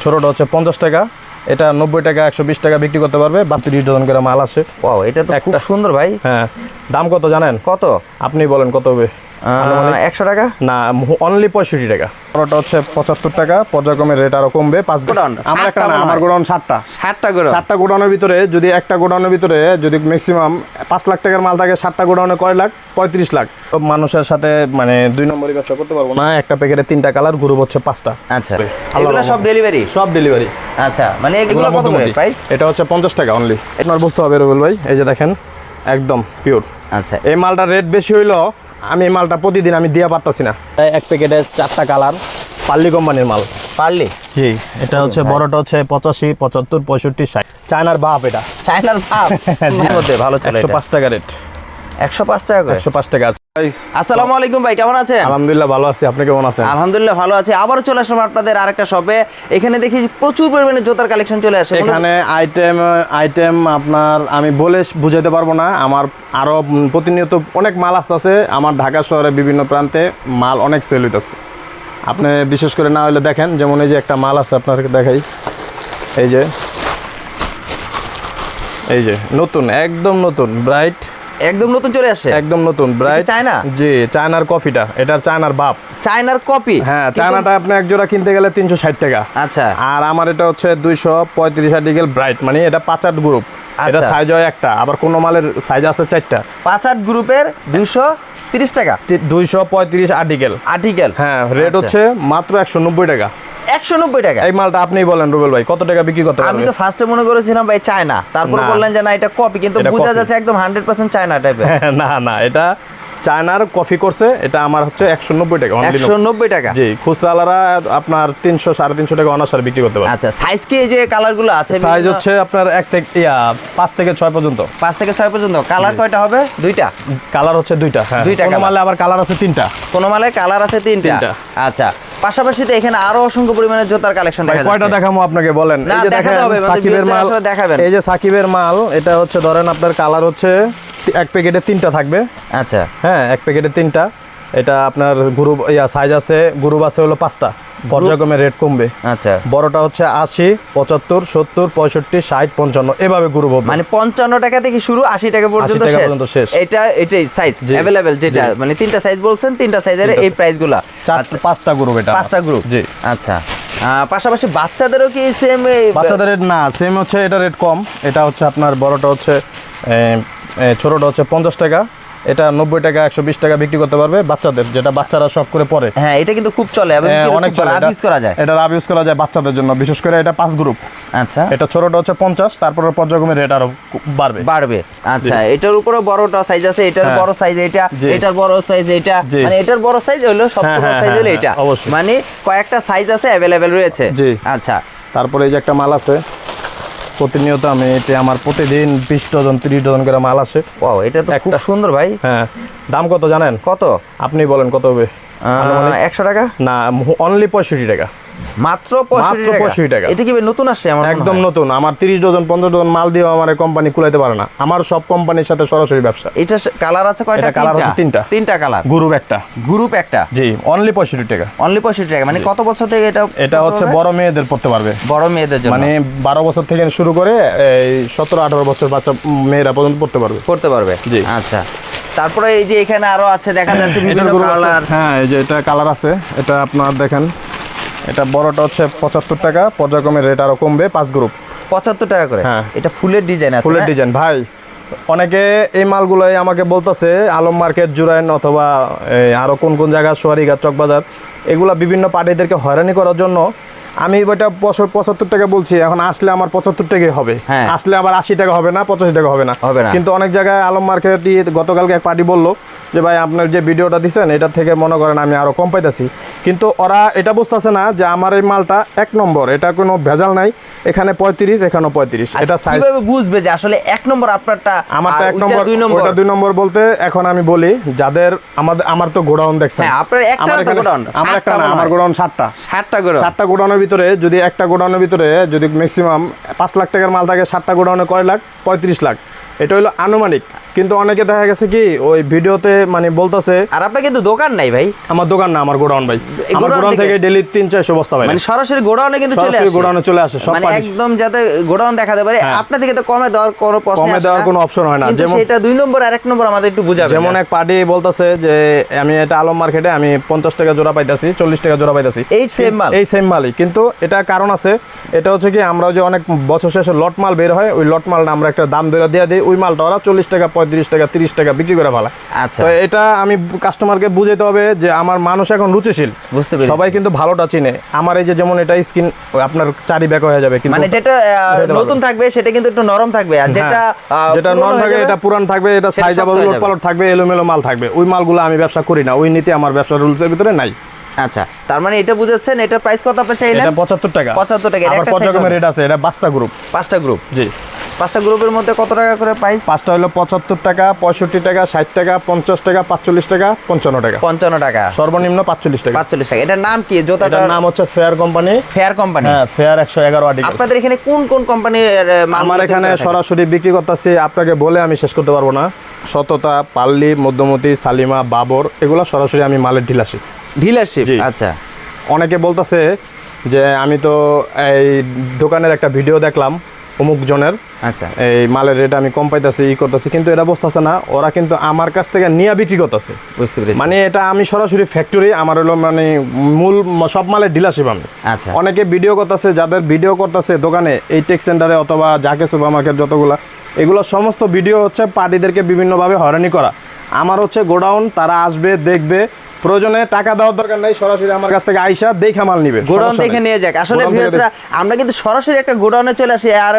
ছোটটা হচ্ছে পঞ্চাশ টাকা। এটা নব্বই টাকা একশো বিশ টাকা বিক্রি করতে পারবে। বাত্রিশ ডজন করে মাল আছে। ও এটা তো খুব একটা- সুন্দর ভাই। হ্যাঁ দাম কত জানেন? কত? আপনি বলেন কত হবে? একশো টাকা? না অনলি পঁয়ষট্টি টাকা। বড়টা হচ্ছে পঁচাত্তর টাকা পর্যায়ক্রমের রেট আরও কমবে পাঁচ গোডাউন, আমার একটা না আমার গোডাউন ষাটটা ষাটটা করে ষাটটা গোডাউনের ভিতরে যদি একটা গোডাউনের ভিতরে যদি ম্যাক্সিমাম পাঁচ লাখ টাকার মাল থাকে ষাটটা গোডাউনে কয় লাখ? পঁয়ত্রিশ লাখ। সব মানুষের সাথে মানে দুই নম্বরই ব্যবসা করতে পারব না। একটা প্যাকেটে তিনটা কালার গ্রুপ হচ্ছে পাঁচটা। আচ্ছা। এগুলো সব ডেলিভারি সব ডেলিভারি আচ্ছা মানে এগুলো কত করে প্রাইস এটা হচ্ছে পঞ্চাশ টাকা অনলি আপনার বুঝতে হবে রুবেল ভাই এই যে দেখেন একদম পিওর আচ্ছা। এই মালটার রেট বেশি হইল আমি মালটা প্রতিদিন আমি দিয়ে পারতাছি না। এক প্যাকেটে চারটা কালার পার্লি কোম্পানির মাল। পার্লি? জি এটা হচ্ছে বড়টা হচ্ছে পঁচাশি পঁচাত্তর পঁয়ষট্টি ষাট। চায়নার বাপ এটা। চায়নার মধ্যে ভালো চলে একশো পাঁচ টাকা রেট। একশো পাঁচ টাকা করে। টাকা আছে। আসসালামু আলাইকুম ভাই কেমন আছেন? আলহামদুলিল্লাহ ভালো আছি আপনি কেমন আছেন? আলহামদুলিল্লাহ ভালো আছে। আবারও চলে আসলাম আপনাদের আরেকটা শপে এখানে দেখি প্রচুর পরিমাণে জুতার কালেকশন চলে আসে। এখানে আইটেম আইটেম আপনার আমি বলে বুঝাইতে পারব না। আমার আরও প্রতিনিয়ত অনেক মাল আসতেছে আমার ঢাকা শহরে বিভিন্ন প্রান্তে মাল অনেক সেল হইতেছে। আপনি বিশেষ করে না হলে দেখেন যেমন এই যে একটা মাল আছে আপনাকে দেখাই। এই যে এই যে নতুন একদম নতুন ব্রাইট একদম নতুন চলে আসে? একদম নতুন ব্রাইট চায়না? জি চায়নার কফিটা এটা চায়নার বাপ। চায়নার কপি হ্যাঁ চায়নাটা আপনি এক জোড়া কিনতে গেলে তিনশো ষাট টাকা। আচ্ছা। আর আমার এটা হচ্ছে দুইশো পঁয়ত্রিশ আর্টিকেল ব্রাইট মানে এটা পাঁচ আট গ্রুপ এটা আচ্ছা। সাইজ হয় একটা আবার কোনো মালের সাইজ আছে চারটা। পাঁচ আট গ্রুপের দুইশো তিরিশ টাকা। দুইশো পঁয়ত্রিশ আর্টিকেল আর্টিকেল হ্যাঁ রেট আচ্ছা। হচ্ছে মাত্র একশো নব্বই টাকা। একশো নব্বই টাকা। এই মালটা আপনিই বলেন রুবেল ভাই কত টাকা বিক্রি করতে আমি তো ফার্স্টে মনে করেছিলাম ভাই চায়না। তারপর বললেন যে না এটা কপি কিন্তু বোঝা যাচ্ছে একদম হান্ড্রেড পার্সেন্ট চায়না টাইপের না না এটা চায়নার কফি করছে এটা আমার হচ্ছে একশো নব্বই টাকা একশো নব্বই টাকা। জি খুচরালারা আপনার তিনশো সাড়ে তিনশো টাকা অনাসার বিক্রি করতে পারে। আচ্ছা সাইজ কি এই যে কালারগুলো আছে? সাইজ হচ্ছে আপনার এক থেকে ইয়া পাঁচ থেকে ছয় পর্যন্ত। পাঁচ থেকে ছয় পর্যন্ত। কালার কয়টা হবে? দুইটা। কালার হচ্ছে দুইটা হ্যাঁ। দুইটা কোনো মালে আবার কালার আছে তিনটা। কোনো মালে কালার আছে তিনটা। আচ্ছা পাশাপাশি তো এখানে আরও অসংখ্য পরিমাণে জুতার কালেকশন দেখা কয়টা দেখামু আপনাকে বলেন। এই যে দেখেন সাকিবের মাল দেখাবেন। এই যে সাকিবের মাল এটা হচ্ছে ধরেন আপনার কালার হচ্ছে এক প্যাকেটে তিনটা থাকবে। আচ্ছা। হ্যাঁ এক প্যাকেটে তিনটা। এটা আপনার গ্রুপ ইয়া সাইজ আছে গ্রুপ আছে হলো পাঁচটা। পর্যায়ক্রমে রেট কমবে। আচ্ছা। বড়টা হচ্ছে আশি পঁচাত্তর সত্তর পঁয়ষট্টি ষাট পঞ্চান্ন এভাবে গ্রুপ হবে মানে পঞ্চান্ন টাকা থেকে শুরু আশি টাকা পর্যন্ত শেষ। এটা এটাই সাইজ অ্যাভেলেবেল যেটা মানে তিনটা সাইজ বলছেন তিনটা সাইজের এই প্রাইসগুলা। চার আচ্ছা, পাঁচটা গ্রুপ এটা পাঁচটা গ্রুপ জি। আচ্ছা। পাশাপাশি বাচ্চাদেরও কি সেম বাচ্চাদের না সেম হচ্ছে এটা রেট কম। এটা হচ্ছে আপনার বড়টা হচ্ছে ছোটটা হচ্ছে পঞ্চাশ টাকা। এটা নব্বই টাকা একশো বিশ টাকা বিক্রি করতে পারবে বাচ্চাদের যেটা বাচ্চারা শখ করে পরে। হ্যাঁ এটা কিন্তু খুব চলে হ্যাঁ, অনেক চলে। করা যায়। এটা রাব ইউজ করা যায় বাচ্চাদের জন্য বিশেষ করে এটা পাঁচ গ্রুপ আচ্ছা। এটা ছোটটা হচ্ছে পঞ্চাশ তারপরে পর্যায়ক্রমে রেট আরও বাড়বে। বাড়বে। আচ্ছা এটার উপরে বড়টা সাইজ আছে এটার হ্যাঁ। বড় সাইজ এটা। এটার বড় সাইজ এটা। মানে এটার বড় সাইজ হলো সব হ্যাঁ, হ্যাঁ, সাইজ হলো এটা। মানে কয়েকটা সাইজ আছে অ্যাভেলেবেল রয়েছে। জি। আচ্ছা। তারপরে এই যে একটা মাল আছে প্রতিনিয়ত আমি এতে আমার প্রতিদিন বিশ ডজন তিরিশ ডজন করে মাল আসে। ও এটা তো খুব একটা। সুন্দর ভাই। হ্যাঁ দাম কত জানেন? কত? আপনি বলেন কত হবে? একশো টাকা? না অনলি পঁয়ষট্টি টাকা। মাত্র পঁয়ষট্টি টাকা। এটা কি নতুন আসছে? আমার একদম নতুন। আমার তিরিশ ডজন পঞ্চাশ ডজন মাল দিয়ে আমার কোম্পানি কুলাইতে পারে না। আমার সব কোম্পানির সাথে সরাসরি ব্যবসা। এটা কালার আছে কয়টা? colour হচ্ছে তিনটা। তিনটা কালার গ্রুপ একটা। গ্রুপ একটা? জি অনলি পঁয়ষট্টি টাকা। অনলি পঁয়ষট্টি টাকা। মানে কত বছর থেকে এটা এটা হচ্ছে বড় মেয়েদের পড়তে পারবে। বড় মেয়েদের জন্য। মানে বারো বছর থেকে শুরু করে এই সতেরো আঠারো বছর বাচ্চা মেয়েরা পর্যন্ত পড়তে পারবে। করতে পারবে? জি। আচ্ছা। তারপরে এই যে এখানে আরও আছে দেখা যাচ্ছে বিভিন্ন আছে। কালার হ্যাঁ এই যে এটা কালার আছে। এটা আপনার দেখেন। এটা বড়টা হচ্ছে পঁচাত্তর টাকা পর্যায়ক্রমে রেট আরও কমবে পাঁচ গ্রুপ পঁচাত্তর টাকা করে হ্যাঁ। এটা ফুলের ডিজাইন আছে ফুলের ডিজাইন ভাই অনেকে এই মালগুলোই আমাকে বলতেছে আলম মার্কেট জুরাইন অথবা এই আরও কোন কোন জায়গা সোয়ারিঘাট চকবাজার এগুলা বিভিন্ন পার্টিদেরকে হয়রানি করার জন্য আমি ওইটা পঁচ- পঁচাত্তর টাকা বলছি এখন আসলে আমার পঁচাত্তর টাকাই হবে হ্যাঁ। আসলে আবার আশি টাকা হবে না পঁচাশি টাকা হবে না হবে না। কিন্তু অনেক জায়গায় আলম মার্কেট গতকালকে এক পার্টি বলল যে ভাই আপনার যে ভিডিওটা দিচ্ছেন এটা থেকে মনে করেন আমি আরও কম পাইতেছি। কিন্তু ওরা এটা বুঝতেছে না যে আমার এই মালটা এক নম্বর এটা কোনো ভেজাল নাই এখানে পঁয়ত্রিশ এখানেও পঁয়ত্রিশ। আচ্ছা, এটা সাইজ বুঝবে যে আসলে এক নম্বর আপনারটা আমারটা এক নম্বর দুই নম্বর? দুই নম্বর বলতে এখন আমি বলি যাদের আমাদের আমার তো গোডাউন দেখছেন। হ্যাঁ, আপনার একটা আমার গোডাউন, আমার একটা সাতটা না আমার গোডাউন। সাতটা। ষাটটা করে সাতটা গোডাউনের ভিতরে যদি একটা গোডাউনের ভিতরে যদি ম্যাক্সিমাম পাঁচ লাখ টাকার মাল থাকে সাতটা গোডাউনে কয় লাখ? পঁয়ত্রিশ লাখ। এটা হলো আনুমানিক। কিন্তু অনেকে দেখা গেছে কি ওই ভিডিওতে মানে বলতেছে আর আপনার কিন্তু দোকান নাই ভাই আমার দোকান না আমার গোডাউন ভাই আমার গোডাউন থেকে? ডেলি তিন চারশো বস্তা ভাই মানে সরাসরি গোডাউনে কিন্তু চলে আসে গোডাউনে চলে আসে সব মানে একদম যাতে গোডাউন দেখাতে পারে হ্যাঁ। আপনার থেকে তো কমে দেওয়ার কোনো প্রশ্ন কমে দেওয়ার কোনো option হয় না। যেমন- সেটা দুই নম্বর আর এক নম্বর আমাদের একটু বুঝাবেন যেমন এক পার্টি বলতেছে যে আমি এটা আলম মার্কেটে আমি পঞ্চাশ টাকা জোড়া পাইতাছি চল্লিশ টাকা জোড়া পাইতাছি এই সেম মাল? এই সেম মালই কিন্তু এটা কারণ আছে এটা হচ্ছে কি আমরা যে অনেক বছর শেষে লট মাল বের হয় ওই লট মালটা আমরা একটা দাম ধরে দিয়ে দিই ওই মালটা ওরা চল্লিশ টাকা পঁয়ত্রিশ টাকা তিরিশ টাকা বিক্রি করে ভালো আচ্ছা। তো এটা আমি কাস্টমারকে বুঝাইতে হবে যে আমার মানুষ এখন রুচিশীল। বুঝতে পেরেছি। সবাই কিন্তু ভালোটা চিনে। আমার এই যে যেমন এটা স্কিন আপনার চারি ব্যাক হয়ে যাবে কিন্তু মানে যেটা। নতুন থাকবে সেটা কিন্তু একটু নরম থাকবে। আর যেটা হ্যাঁ, যেটা পুরনো নন থাকবে এটা পুরান থাকবে এটা সাইজ আবার উলট পালট থাকবে এলোমেলো মাল থাকবে। ওই মালগুলো আমি ব্যবসা করি না। ওই নীতি আমার ব্যবসার রুলসের ভিতরে নাই। আচ্ছা তার মানে এটা বুঝাচ্ছেন এটা প্রাইস কত আপনি চাইলেন? এটা পঁচাত্তর টাকা। 75 টাকা, এটা একটা রকমের রেট আছে এটা পাঁচটা গ্রুপ পাঁচটা গ্রুপ জি। পাঁচটা গ্রুপের মধ্যে কত টাকা করে প্রাইস পাঁচটা হলো পঁচাত্তর টাকা পঁয়ষট্টি টাকা ষাট টাকা পঞ্চাশ টাকা পাঁচচল্লিশ টাকা পঞ্চান্ন টাকা। পঞ্চান্ন টাকা। সর্বনিম্ন পাঁচচল্লিশ টাকা। পাঁচচল্লিশ টাকা। এটার নাম কি? জুতাটার নাম হচ্ছে ফেয়ার কোম্পানি ফেয়ার কোম্পানি হ্যাঁ ফেয়ার একশো এগারো আর্টিকেল আপনাদের এখানে কোন কোন কোম্পানির আমার এখানে সরাসরি বিক্রি করতেছি আপনাকে বলে আমি শেষ করতে পারব না। সততা পাল্লি মধ্যমতি সালিমা বাবর এগুলো সরাসরি আমি মালের ঢিলাসি ডিলারশিপ আচ্ছা। অনেকে বলতেছে যে আমি তো এই দোকানের একটা ভিডিও দেখলাম। অমুক জনের। আচ্ছা। এই মালের রেট আমি কম পাইতেছি ই করতেছি কিন্তু এটা বুঝতেছে না। ওরা কিন্তু আমার কাছ থেকে নিয়ে বিক্রি করতেছে। বুঝতে পেরেছি। মানে এটা আমি সরাসরি ফ্যাক্টরি আমার হলো মানে মূল সব মালের ডিলারশিপ আমি। আচ্ছা। অনেকে ভিডিও করতেছে যাদের ভিডিও করতেছে দোকানে এই টেক সেন্টারে অথবা যাকে সুপার মার্কেট যতগুলা এগুলো সমস্ত ভিডিও হচ্ছে পার্টিদেরকে বিভিন্নভাবে হয়রানি করা। আমার হচ্ছে গোডাউন তারা আসবে দেখবে প্রয়োজনে টাকা দেওয়ার দরকার নেই সরাসরি আমার কাছ থেকে আইসা দেখে মাল নিবে গোডাউন দেখে নিয়ে যাক। আসলে ভিউয়ার্সরা আমরা কিন্তু সরাসরি একটা গোডাউনে চলে আসি। আর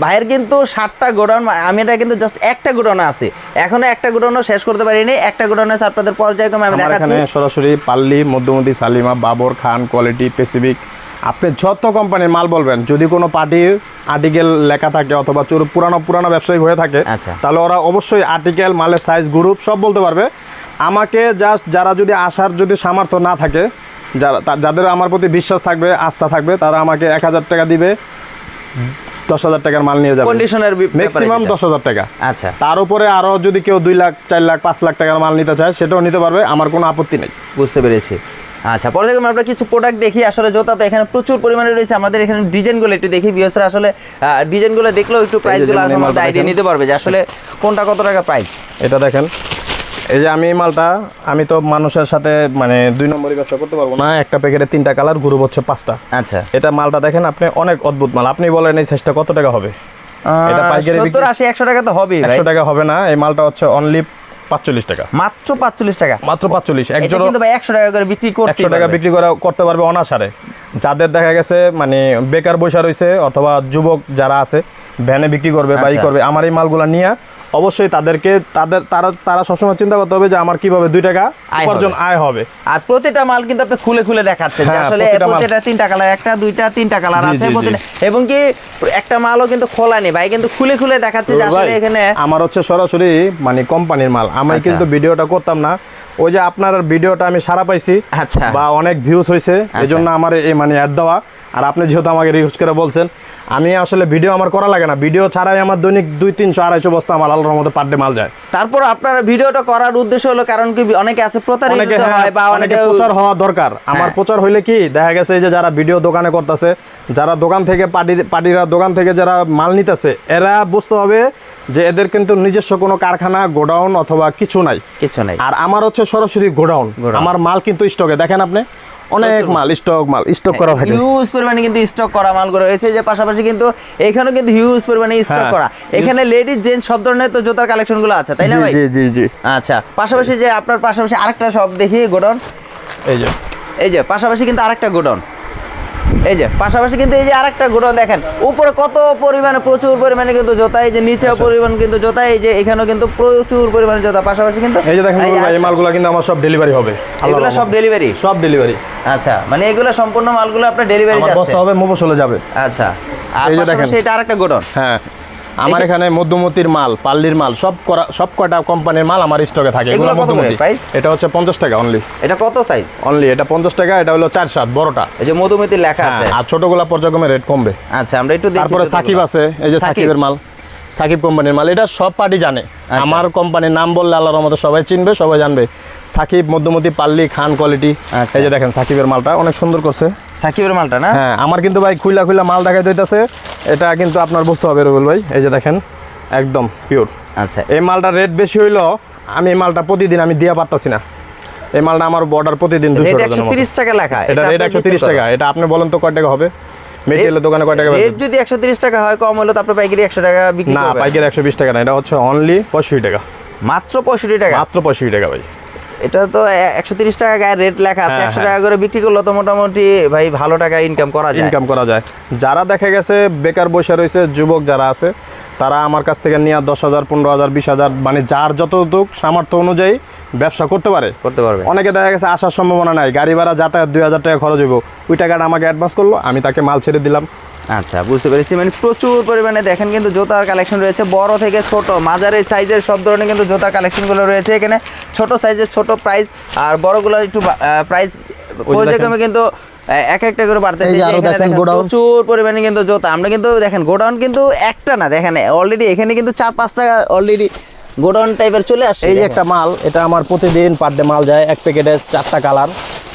ভাইয়ের কিন্তু সাতটা গোডাউন আমি এটা কিন্তু জাস্ট একটা গোডাউনে আছি। এখনও একটা গোডাউনও শেষ করতে পারিনি। একটা গোডাউনে আছে আপনাদের পর্যায়ক্রমে আমি দেখাচ্ছি। সরাসরি পাল্লি মধ্যমতি সালিমা বাবর খান কোয়ালিটি পেসিফিক আপনি যত কোম্পানির মাল বলবেন যদি কোনো পার্টি আর্টিকেল লেখা থাকে অথবা চুর- পুরানো পুরানো ব্যবসায়ী হয়ে থাকে আচ্ছা। তাহলে ওরা অবশ্যই আর্টিকেল মালের সাইজ গ্রুপ সব বলতে পারবে। আমাকে জাস্ট যারা যদি আসার যদি সামর্থ্য না থাকে যারা যাদের আমার প্রতি বিশ্বাস থাকবে আস্থা থাকবে তারা আমাকে এক হাজার টাকা দিবে দশ হাজার টাকার মাল নিয়ে যাবে। কন্ডিশনের ম্যাক্সিমাম দশ হাজার টাকা। আচ্ছা। তার উপরে আরও যদি কেউ দুই লাখ চার লাখ পাঁচ লাখ টাকার মাল নিতে চায় সেটাও নিতে পারবে আমার কোনো আপত্তি নেই। বুঝতে পেরেছি। আচ্ছা পর্যায়ক্রমে আমরা কিছু প্রোডাক্ট দেখি আসলে জোতা তো এখানে প্রচুর পরিমাণে রয়েছে। আমাদের এখানে ডিজাইনগুলো একটু দেখি বিয়সরা আসলে ডিজাইনগুলো দেখলেও একটু প্রাইসগুলো যেমন আইডিয়া নিতে পারবে যে আসলে কোনটা কত টাকা প্রাইস এটা দেখেন। এই যে আমি এই মালটা আমি তো মানুষের সাথে মানে দুই নম্বরই ব্যবসা করতে পারব না। একটা প্যাকেটে তিনটা কালার গ্রুপ হচ্ছে পাঁচটা। আচ্ছা। এটা মালটা দেখেন আপনি অনেক অদ্ভুত মাল। আপনি বলেন এই সাইজটা কত টাকা হবে? এটা পাইকারি বিক্রি- আশি একশো টাকা তো ভাই। একশো টাকা হবে না এই মালটা হচ্ছে অনলি পাঁচচল্লিশ টাকা। মাত্র পাঁচচল্লিশ টাকা? মাত্র পাঁচচল্লিশ এটা একজন কিন্তু ভাই একশো টাকা করে বিক্রি করতে একশো টাকা বিক্রি করা করতে পারবে অনাসারে যাদের দেখা গেছে মানে বেকার বসে রয়েছে অথবা যুবক যারা আছে ভ্যানে বিক্রি করবে বা ই আচ্ছা। করবে আমার এই মালগুলা নিয়ে অবশ্যই তাদেরকে তাদের তারা তারা সবসময় চিন্তা করতে হবে যে আমার কীভাবে দুই টাকা উপার্জন। আয় হবে আর প্রতিটা মাল কিন্তু আপনি খুলে খুলে দেখাচ্ছেন যে হ্যাঁ, আসলে প্রতিটা তিনটা কালার একটা দুইটা তিনটা কালার আছে। এবং কি একটা মালও কিন্তু খোলা নেই ভাই কিন্তু খুলে খুলে দেখাচ্ছে যে আসলে এখানে আমার হচ্ছে সরাসরি মানে কোম্পানির মাল আমি আচ্ছা। কিন্তু ভিডিওটা করতাম না ওই যে আপনার ভিডিওটা আমি সারা পাইছি আচ্ছা। বা অনেক ভিউজ হয়েছে এই জন্য আমার এই মানে অ্যাড দেওয়া। আর আপনি যেহেতু আমাকে রিকোয়েস্ট করে বলছেন আমি আসলে ভিডিও আমার করা লাগে না। ভিডিও ছাড়াই আমার দৈনিক দুই তিনশো আড়াইশো বস্তা আমার আল্লাহর মধ্যে পার ডে মাল যায়। তারপর আপনার ভিডিওটা করার উদ্দেশ্য হলো কারণ কি অনেকে আছে প্রতারিত হ্যাঁ, হয় বা অনেকে প্রচার হওয়া দরকার। আমার হ্যাঁ। প্রচার হইলে কি দেখা গেছে যে যারা ভিডিও দোকানে করতেছে যারা দোকান থেকে পার্টি পার্টিরা দোকান থেকে যারা মাল নিতেছে এরা বুঝতে হবে যে এদের কিন্তু নিজস্ব কোনো কারখানা গোডাউন অথবা কিছু নাই। কিছু নাই। আর আমার হচ্ছে সরাসরি গোডাউন। আমার মাল কিন্তু স্টকে দেখেন আপনি অনেক মাল স্টক মাল স্টক করা থাকে হিউজ পরিমাণে কিন্তু স্টক করা মালগুলো রয়েছে যে পাশাপাশি কিন্তু এখানেও কিন্তু হিউজ পরিমাণে স্টক হ্যাঁ। করা। এখানে লেডিজ জেন্টস সব ধরনের তো জুতার কালেকশনগুলো আছে তাই না ভাই? জি জি জি। আচ্ছা পাশাপাশি যে আপনার পাশাপাশি আরেকটা শপ দেখি গোডাউন এই যে। এই যে পাশাপাশি কিন্তু আরেকটা গোডাউন এই যে পাশাপাশি কিন্তু এই যে আরেকটা গোডাউন দেখেন উপরে কত পরিমাণে প্রচুর পরিমাণে কিন্তু জোতা এই যে নিচে আচ্ছা। পরিমাণ কিন্তু জোতা এই যে এখানেও কিন্তু প্রচুর পরিমাণে জোতা পাশাপাশি কিন্তু এই যে দেখেন এই মালগুলো কিন্তু আমার সব ডেলিভারি হবে। এগুলো সব ডেলিভারি সব ডেলিভারি আচ্ছা মানে এগুলো সম্পূর্ণ মালগুলো আপনার ডেলিভারি আমার যাচ্ছে? বস্তা হবে মুবসলে যাবে। আচ্ছা আর এই যে দেখেন। পাশাপাশি এটা আরেকটা গোডাউন? হ্যাঁ। আমার এখানে মধ্যমতির মাল পাল্লির মাল সব করা সব কয়টা কোম্পানির মাল আমার স্টকে থাকে। এগুলো মধ্যমতি। এটা হচ্ছে পঞ্চাশ টাকা অনলি এটা কত সাইজ অনলি এটা পঞ্চাশ টাকা এটা হলো চার সাত বড়টা। এই যে মধুমিতির লেখা হ্যাঁ, আছে। আর ছোটগুলা পর্যায়ক্রমে রেট কমবে। আচ্ছা আমরা একটু তারপরে সাকিব আছে এই যে সাকিবের মাল। সাকিব কোম্পানির মাল এটা সব পার্টি জানে। আমার কোম্পানির নাম বললে আল্লাহর মতো সবাই চিনবে সবাই জানবে। সাকিব মধ্যমতি পাল্লি খান কোয়ালিটি আচ্ছা। এই যে দেখেন সাকিবের মালটা অনেক সুন্দর করছে। সাকিবের মালটা না? হ্যাঁ আমার কিন্তু ভাই খুইলা খুইলা মাল দেখাই দিতেছে এটা কিন্তু আপনার বুঝতে হবে রবিল ভাই এই যে দেখেন একদম পিওর আচ্ছা। এই মালটা রেট বেশি হইল আমি এই মালটা প্রতিদিন আমি দিয়া পারতাছি না। এই মালটা আমার বর্ডার প্রতিদিন দুশো টাকা একশো তিরিশ টাকা লেখা এটা রেট একশো তিরিশ টাকা এটা আপনি বলেন তো কয় টাকা হবে? দোকানে কয় টাকা রেট যদি টাকা হয় কম হলে তো পাইকারি টাকা বিক্রি না পাইকারি একশো বিশ টাকা না এটা হচ্ছে অনলি পঁয়ষট্টি টাকা। মাত্র পঁয়ষট্টি টাকা? মাত্র পঁয়ষট্টি টাকা ভাই। এটা তো একশো তিরিশ টাকা গায়ে রেট লেখা আছে হ্যাঁ, একশো হ্যাঁ। টাকা করে বিক্রি করলে তো মোটামুটি ভাই ভালো টাকা ইনকাম করা যায়। ইনকাম করা যায়। যারা দেখা গেছে বেকার বসে রয়েছে যুবক যারা আছে তারা আমার কাছ থেকে নিয়ে দশ হাজার পনেরো হাজার বিশ হাজার মানে যার যতটুক সামর্থ্য অনুযায়ী ব্যবসা করতে পারে। করতে পারবে। অনেকে দেখা গেছে আসার সম্ভাবনা নাই। গাড়ি ভাড়া যাতায়াত দুই হাজার টাকা খরচ হইব। ওই টাকাটা আমাকে অ্যাডভান্স করল আমি তাকে মাল ছেড়ে দিলাম। আচ্ছা বুঝতে পেরেছি। মানে প্রচুর পরিমাণে দেখেন কিন্তু জুতার কালেকশন রয়েছে বড় থেকে ছোট মাঝারি সাইজের সব ধরনের কিন্তু জুতার কালেকশনগুলো রয়েছে এখানে। ছোট সাইজের ছোট প্রাইস আর বড়গুলো একটু প্রাইস পর্যায়ক্রমে কিন্তু এক একটা করে বাড়তেছে। গোডাউন। প্রচুর পরিমাণে কিন্তু জুতা। আমরা কিন্তু দেখেন গোডাউন কিন্তু একটা না দেখেন অলরেডি এখানে কিন্তু চার পাঁচটা অলরেডি গোডাউন টাইপের চলে আসছে এই যে একটা মাল এটা আমার প্রতিদিন পার ডে মাল যায় এক প্যাকেটে চারটা কালার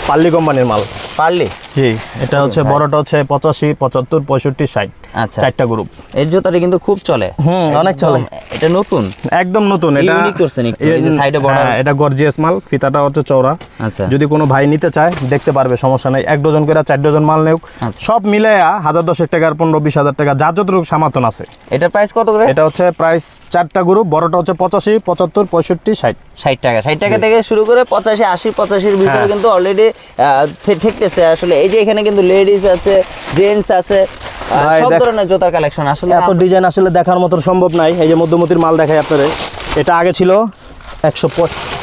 পার্লি কোম্পানির মাল। পারলি? জি এটা হচ্ছে বড়টা হচ্ছে পঁচাশি পঁচাত্তর পঁয়ষট্টি ষাট। আচ্ছা। চারটা গ্রুপ এর জুতাটা কিন্তু খুব চলে। হুম, অনেক চলে। এটা নতুন? একদম নতুন এটা করছেন একটু, এই যে side এ হ্যাঁ, এটা গর্জিয়াস মাল ফিতাটা হচ্ছে চওড়া। আচ্ছা। যদি কোনো ভাই নিতে চায় দেখতে পারবে সমস্যা নাই। এক ডজন করে চার ডজন মাল নেওক আচ্ছা। সব মিলে হাজার দশেক টাকার পনেরো বিশ হাজার টাকা যার যতটুকু সামর্থ্য আছে। এটা প্রাইস কত করে? এটা হচ্ছে প্রাইস চারটা গ্রুপ বড়টা হচ্ছে পঁচাশি পঁচাত্তর পঁয়ষট্টি ষাট। ষাট টাকা। ষাট টাকা থেকে শুরু করে পঁচাশি আশি পঁচাশির ভিতরে হ্যাঁ। কিন্তু অলরেডি ঠেকতেছে। আসলে এই যে এখানে কিন্তু লেডিস আছে জেন্টস আছে সব ধরনের জুতার কালেকশন আসলে এত ডিজাইন আসলে দেখার মতো সম্ভব নাই। এই যে মধ্যমতির মাল দেখাই আপনারে। এটা আগে ছিল একশো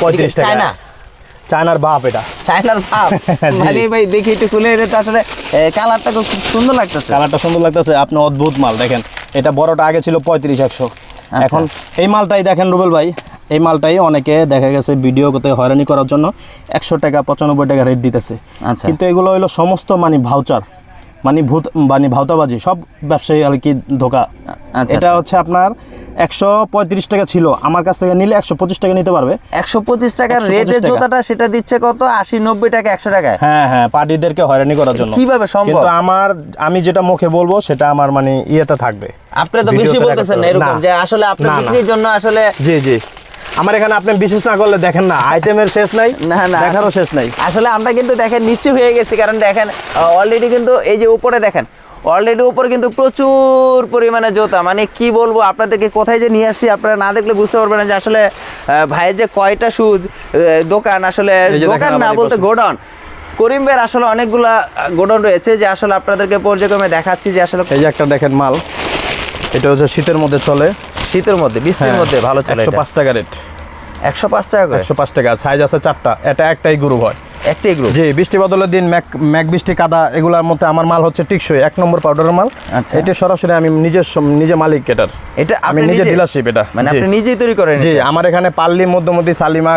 পঁয়ত্রিশ টাকা। চায়না চায়নার বাপ এটা। চায়নার জি। মানে ভাই দেখি একটু খুলে এটা তো আসলে কালারটা খুব সুন্দর লাগতেছে। কালারটা সুন্দর লাগতেছে। আপনি অদ্ভুত মাল দেখেন। এটা বড়টা আগে ছিল পঁয়ত্রিশ একশো। আচ্ছা। এখন এই মালটাই দেখেন রুবেল ভাই এই মালটাই অনেকে দেখা গেছে ভিডিও করতে হয়রানি করার জন্য একশো টাকা পঁচানব্বই টাকা রেট দিতেছে। আচ্ছা। কিন্তু এগুলো হলো সমস্ত মানে ভাউচার মানে ভূত মানে ভাউতাবাজি সব ব্যবসায়ী আর কি ধোকা। আচ্ছা, এটা আচ্ছা। হচ্ছে আপনার একশো পঁয়ত্রিশ টাকা ছিল আমার কাছ থেকে নিলে একশো পঁচিশ টাকা নিতে পারবে। একশো পঁচিশ টাকার রেটের জুতাটা সেটা দিচ্ছে কত? আশি নব্বই টাকা একশো টাকায়। হ্যাঁ হ্যাঁ পার্টিদেরকে হয়রানি করার জন্য। কীভাবে সম্ভব? কিন্তু আমার আমি যেটা মুখে বলব সেটা আমার মানে ইয়েতে থাকবে। আপনি তো বেশি বলতেছেন না এরকম যে আসলে আপনার। বিক্রির জন্য আসলে জি জি। আমার এখানে আপনি বিশেষ না করলে দেখেন না আইটেমের শেষ নাই না না। দেখারও শেষ নাই। আসলে আমরা কিন্তু দেখেন নিশ্চয় হয়ে গেছি কারণ দেখেন অলরেডি কিন্তু এই যে উপরে দেখেন অলরেডি উপরে কিন্তু প্রচুর পরিমাণে জোতা। মানে কি বলব আপনাদেরকে কোথায় যে নিয়ে আসি আপনারা না দেখলে বুঝতে পারবেন যে আসলে ভাইয়ের যে কয়টা সুজ দোকান আসলে দোকান না বলতে গোডাউন। করিম ভাইয়ের আসলে অনেকগুলা গোডাউন রয়েছে যে আসলে আপনাদেরকে পর্যায়ক্রমে দেখাচ্ছি যে আসলে এই যে একটা দেখেন মাল এটা হচ্ছে শীতের মধ্যে চলে। শীতের মধ্যে বৃষ্টির মধ্যে ভালো চলে একশো পাঁচ টাকা রেট। একশো পাঁচ টাকা একশো পাঁচ টাকা সাইজ আছে চারটা এটা একটাই গ্রুপ হয়। একটাই গ্রুপ জি বৃষ্টি বদলের দিন ম্যাক ম্যাক বৃষ্টি কাদা এগুলোর মধ্যে আমার মাল হচ্ছে টিকসই এক নম্বর পাউডারের মাল। আচ্ছা। এটা সরাসরি আমি নিজের নিজে মালিক এটার। এটা আমি নিজে- ডিলারশিপ এটা। মানে আপনি নিজেই তৈরি করেন জি আমার এখানে পাল্লি মধ্যমতি সালিমা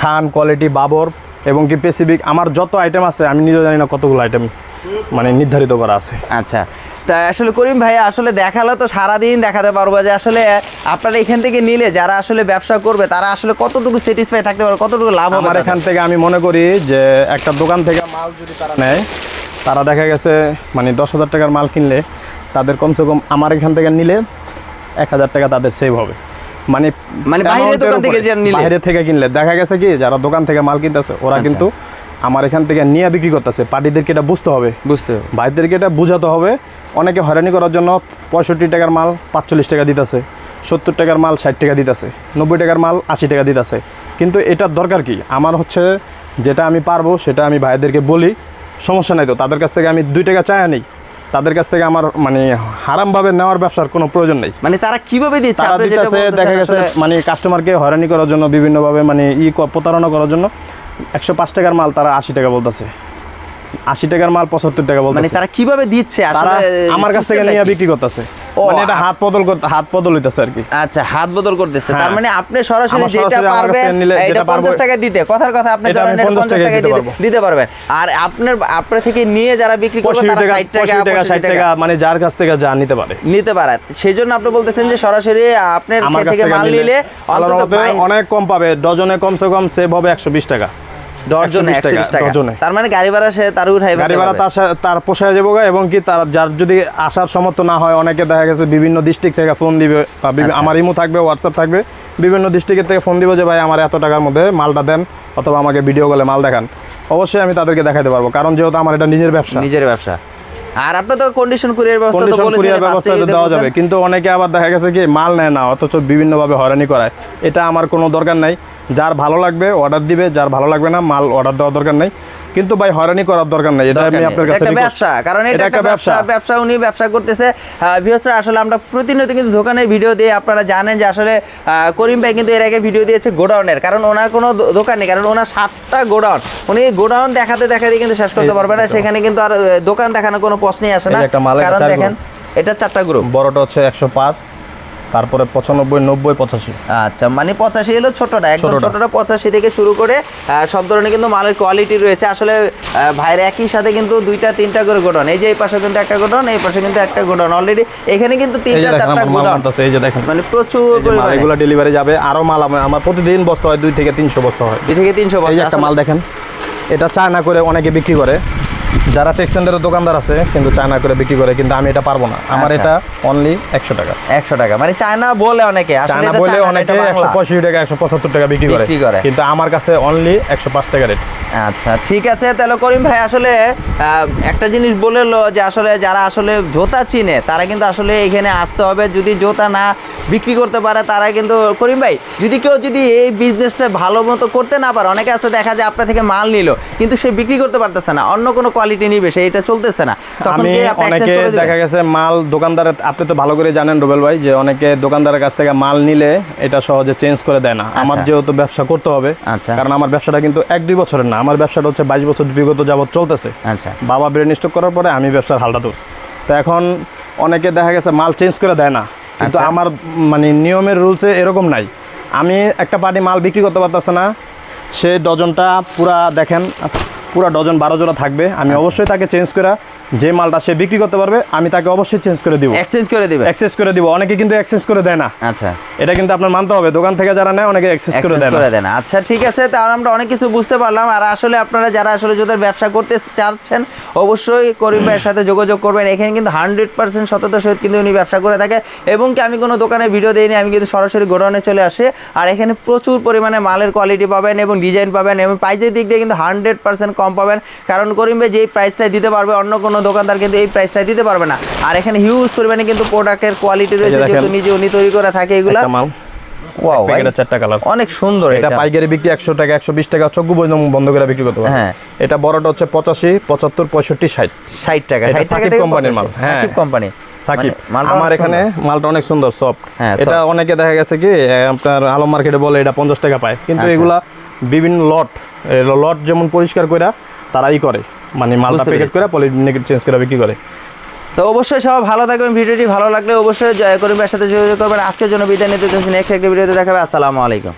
খান কোয়ালিটি বাবর এবং কি পেসিফিক আমার যত আইটেম আছে আমি নিজে জানি না কতগুলো আইটেম মানে নির্ধারিত করা আছে। আচ্ছা তা আসলে করিম ভাই আসলে দেখালে তো সারাদিন দেখাতে পারব যে আসলে আপনারা এখান থেকে নিলে যারা আসলে ব্যবসা করবে তারা আসলে কতটুকু স্যাটিসফাই থাকতে পারবে কতটুকু লাভ হবে আমার এখান থেকে আমি মনে করি যে একটা দোকান থেকে মাল যদি তারা নেয় তারা দেখা গেছে মানে দশ হাজার টাকার মাল কিনলে তাদের কমসে কম আমার এখান থেকে নিলে এক হাজার টাকা তাদের সেভ হবে। মানে মানে এর দোকান থেকে যে নিলে? বাইরে থেকে কিনলে। দেখা গেছে কি যারা দোকান থেকে মাল কিনতেছে ওরা আচ্ছা। কিন্তু আমার এখান থেকে নিয়ে বিক্রি করতেছে। পার্টিদেরকে এটা বুঝতে হবে। বুঝতে হবে। ভাইদেরকে এটা বোঝাতে হবে। অনেকে হয়রানি করার জন্য পঁয়ষট্টি টাকার মাল পাঁচচল্লিশ টাকা দিতেছে সত্তর টাকার মাল ষাট টাকা দিতেছে নব্বই টাকার মাল আশি টাকা দিতেছে। কিন্তু এটার দরকার কি? আমার হচ্ছে যেটা আমি পারব সেটা আমি ভাইদেরকে বলি সমস্যা নাই তো। তাদের কাছ থেকে আমি দুই টাকা চাই নেই। তাদের কাছ থেকে আমার মানে হারামভাবে নেওয়ার ব্যবসার কোনো প্রয়োজন নেই। মানে তারা কীভাবে দিচ্ছে তারা দিতেছে দেখা গেছে মানে কাস্টমারকে হয়রানি করার জন্য বিভিন্নভাবে মানে ই প্রতারণা করার জন্য একশো পাঁচ টাকার মাল তারা আশি টাকা বলতেছে। আশি টাকার মাল পঁচাত্তর টাকা মানে তারা কীভাবে দিচ্ছে? আসলে আমার কাছ থেকে নিয়ে বিক্রি করতেছে। মানে এটা হাত বদল করতে হাত বদল হইতেছে আর কি। আচ্ছা হাত বদল করতেছে। হ্যাঁ। তার মানে আপনি সরাসরি যেটা পারবেন এটা 50 টাকা দিতে। কথার কথা আপনি এটা ধরেন 50 50 টাকা দিতে পারবেন। আর আপনার আপনার থেকে নিয়ে যারা বিক্রি করবে তারা 60 টাকা পঁয়ষট্টি টাকা 65 টাকা। মানে যার কাছ থেকে যা নিতে পারে। নিতে পারে। সেই জন্য আপনি বলতেছেন যে সরাসরি আপনার থেকে মাল নিলে অন্তত অনেক কম পাবে ডজনে কমসে কম সেভ হবে একশো বিশ টাকা। ডজনে 120 120 টাকা তার মানে গাড়ি ভাড়া সে তার উঠাই গাড়ি ভাড়া তার পোষায় যাব এবং কি তার যার যদি আসার সমর্থ না হয় অনেকে দেখা গেছে বিভিন্ন ডিস্ট্রিক্ট থেকে ফোন দিবে বা বিভি- আচ্ছা। আমার ইমো থাকবে হোয়াটসঅ্যাপ থাকবে বিভিন্ন ডিস্ট্রিক্টের থেকে ফোন দিবে যে ভাই আমার এত টাকার মধ্যে মালটা দেন অথবা আমাকে ভিডিও কলে মাল দেখান। অবশ্যই আমি তাদেরকে দেখাতে পারব কারণ যেহেতু আমার এটা নিজের ব্যবসা। নিজের ব্যবসা। আর আপনি তো কন্ডিশন কুরিয়ার ব্যবস্থা তো কুরিয়ার ব্যবস্থা তো দেওয়া যাবে কিন্তু অনেকে আবার দেখা গেছে কি মাল নেয় না অথচ বিভিন্নভাবে হয়রানি করায়। এটা আমার কোনো দরকার নাই। যার ভালো লাগবে অর্ডার দিবে যার ভালো লাগবে না মাল অর্ডার দেওয়ার দরকার নাই। কিন্তু ভাই হয়রানি করার দরকার নাই এটা আমি আপনার কাছে একটা ব্যবসা কারণ এটা একটা ব্যবসা। ব্যবসা উনি ব্যবসা করতেছে। ভিউসরা আসলে আমরা প্রতিনিয়ত কিন্তু দোকানের ভিডিও দিয়ে আপনারা জানেন যে আসলে করিম ভাই কিন্তু এর আগে ভিডিও দিয়েছে গোডাউনের কারণ ওনার কোনো দোকান নেই কারণ ওনার সাতটা গোডাউন। উনি গোডাউন দেখাতে দেখাতে কিন্তু শেষ করতে পারবে না সেখানে কিন্তু আর দোকান দেখানোর কোনো প্রশ্নই আসে না। কারণ দেখেন এটা চারটা গ্রুপ বড়টা হচ্ছে একশো পাঁচ তারপরে পঁচানব্বই নব্বই পঁচাশি। আচ্ছা মানে পঁচাশি হলো ছোটটা একদম ছোটটা। পঁচাশি থেকে শুরু করে সব ধরনের কিন্তু মালের কোয়ালিটি রয়েছে। আসলে ভাইয়ের একই সাথে কিন্তু দুইটা তিনটা করে গোডাউন। এই যে এই পাশে কিন্তু একটা গোডাউন এই পাশে কিন্তু একটা গোডাউন। অলরেডি এখানে কিন্তু তিনটা দেখেন চারটা মাল গোডাউন। এই যে দেখেন। মানে প্রচুর পরিমাণে। এগুলো ডেলিভারি যাবে। আরও মাল আমার প্রতিদিন বস্তা হয় দুই থেকে তিনশো বস্তা হয়। দুই থেকে তিনশো বস্তা একটা মাল দেখেন। এটা চায়না করে অনেকে বিক্রি করে। যারা টেক্সেন্ডারের দোকানদার আছে কিন্তু চায়না করে বিক্রি করে কিন্তু আমি এটা পারব না। আমার আচ্ছা। এটা অনলি একশো টাকা। একশো টাকা। মানে চায়না বলে অনেকে চায়না বলে অনেকে একশো পঁয়ষট্টি টাকা একশো পঁচাত্তর টাকা বিক্রি করে বিক্রি করে। কিন্তু আমার কাছে অনলি একশো পাঁচ টাকা রেট আচ্ছা ঠিক আছে তাহলে করিম ভাই আসলে আহ, একটা জিনিস বলেলো যে আসলে যারা আসলে জোতা চিনে তারা কিন্তু আসলে এখানে আসতে হবে যদি জোতা না বিক্রি করতে পারে তারা কিন্তু করিম ভাই যদি কেউ যদি এই বিজনেসটা ভালো মতো করতে না পারে অনেকে আছে দেখা যায় আপনার থেকে মাল নিল কিন্তু সে বিক্রি করতে পারতেছে না অন্য কোনো কোয়ালিটি নিবে সে এটা চলতেছে না আমি অনেকে? দেখা গেছে মাল দোকানদারের আপনি তো ভালো করে জানেন রুবেল ভাই যে অনেকে দোকানদারের কাছ থেকে মাল নিলে এটা সহজে চেঞ্জ করে দেয় না আমার আচ্ছা। যেহেতু ব্যবসা করতে হবে আচ্ছা। কারণ আমার ব্যবসাটা কিন্তু এক দুই বছরের না আমার ব্যবসাটা হচ্ছে বাইশ বছর বিগত যাবৎ চলতেছে। আচ্ছা। বাবা ব্রেন স্টক করার পরে আমি ব্যবসার হালটা ধরছি। তো এখন অনেকে দেখা গেছে মাল চেঞ্জ করে দেয় না। কিন্তু আচ্ছা। আমার মানে নিয়মের রুলসে এরকম নাই। আমি একটা পার্টি মাল বিক্রি করতে পারতেছে না। সে ডজনটা পুরা দেখেন। পুরা ডজন বারো জোড়া থাকবে। আমি আচ্ছা। অবশ্যই তাকে চেঞ্জ করে যে মালটা সে বিক্রি করতে পারবে আমি তাকে অবশ্যই চেঞ্জ করে দিব। এক্সচেঞ্জ করে দিবে? এক্সচেঞ্জ করে দিব। অনেকে কিন্তু এক্সচেঞ্জ করে দেয় না। আচ্ছা। এটা কিন্তু আপনার মানতে হবে। দোকান থেকে যারা নেয় অনেকে এক্সচেঞ্জ করে Access দেয় না। আচ্ছা ঠিক আছে তাহলে আমরা অনেক কিছু বুঝতে পারলাম। আর আসলে আপনারা যারা আসলে জুতার ব্যবসা করতে চাচ্ছেন অবশ্যই করিম ভাইয়ের সাথে যোগাযোগ করবেন। এখানে কিন্তু হান্ড্রেড পার্সেন্ট সততার সহিত কিন্তু উনি ব্যবসা করে থাকে। এবং কি আমি কোনো দোকানে ভিডিও দিইনি আমি কিন্তু সরাসরি গোডাউনে চলে আসি। আর এখানে প্রচুর পরিমাণে মালের কোয়ালিটি পাবেন এবং ডিজাইন পাবেন। এবং প্রাইসের দিক দিয়ে কিন্তু হান্ড্রেড পার্সেন্ট কম পাবেন। কারণ করিম ভাই যেই প্রাইসটাই দিতে পারবে অন্য কোনো দোকানদার কিন্তু এই প্রাইসটাই দিতে পারবে না। আর এখানে হিউজ পরিমাণে কিন্তু প্রোডাক্টের কোয়ালিটি রয়েছে। যেহেতু নিজে উনি তৈরি করে থাকে এগুলা। ওয়াও ভাই চারটা কালার অনেক সুন্দর এটা পাইকারি বিক্রি একশো টাকা একশো বিশ টাকা চোখ বন্ধ করে বিক্রি করতে পারবে হ্যাঁ। এটা বড়টা হচ্ছে পঁচাশি পঁচাত্তর পঁয়ষট্টি ষাট। ষাট টাকা। 60 টাকা কোম্পানির মাল, হ্যাঁ। সাকিব কোম্পানি। সাকিব। মানে আমার এখানে মালটা অনেক সুন্দর সফট হ্যাঁ, এটা অনেকে দেখা গেছে কি আপনার আলম মার্কেটে বলে এটা পঞ্চাশ টাকা পায়। কিন্তু আচ্ছা। এগুলা বিভিন্ন লট লট যেমন পরিষ্কার করে তারাই করে। মানে মালটা প্যাকেট করে পলিনেগেট চেঞ্জ করে বিক্রি করে। তো অবশ্যই সবাই ভালো থাকবেন ভিডিওটি ভালো লাগলে অবশ্যই জয় করিমের সাথে যোগাযোগ করবেন। আজকের জন্য বিদায় নিতে নেক্সট একটা ভিডিওতে দেখাবে। আসসালামু আলাইকুম।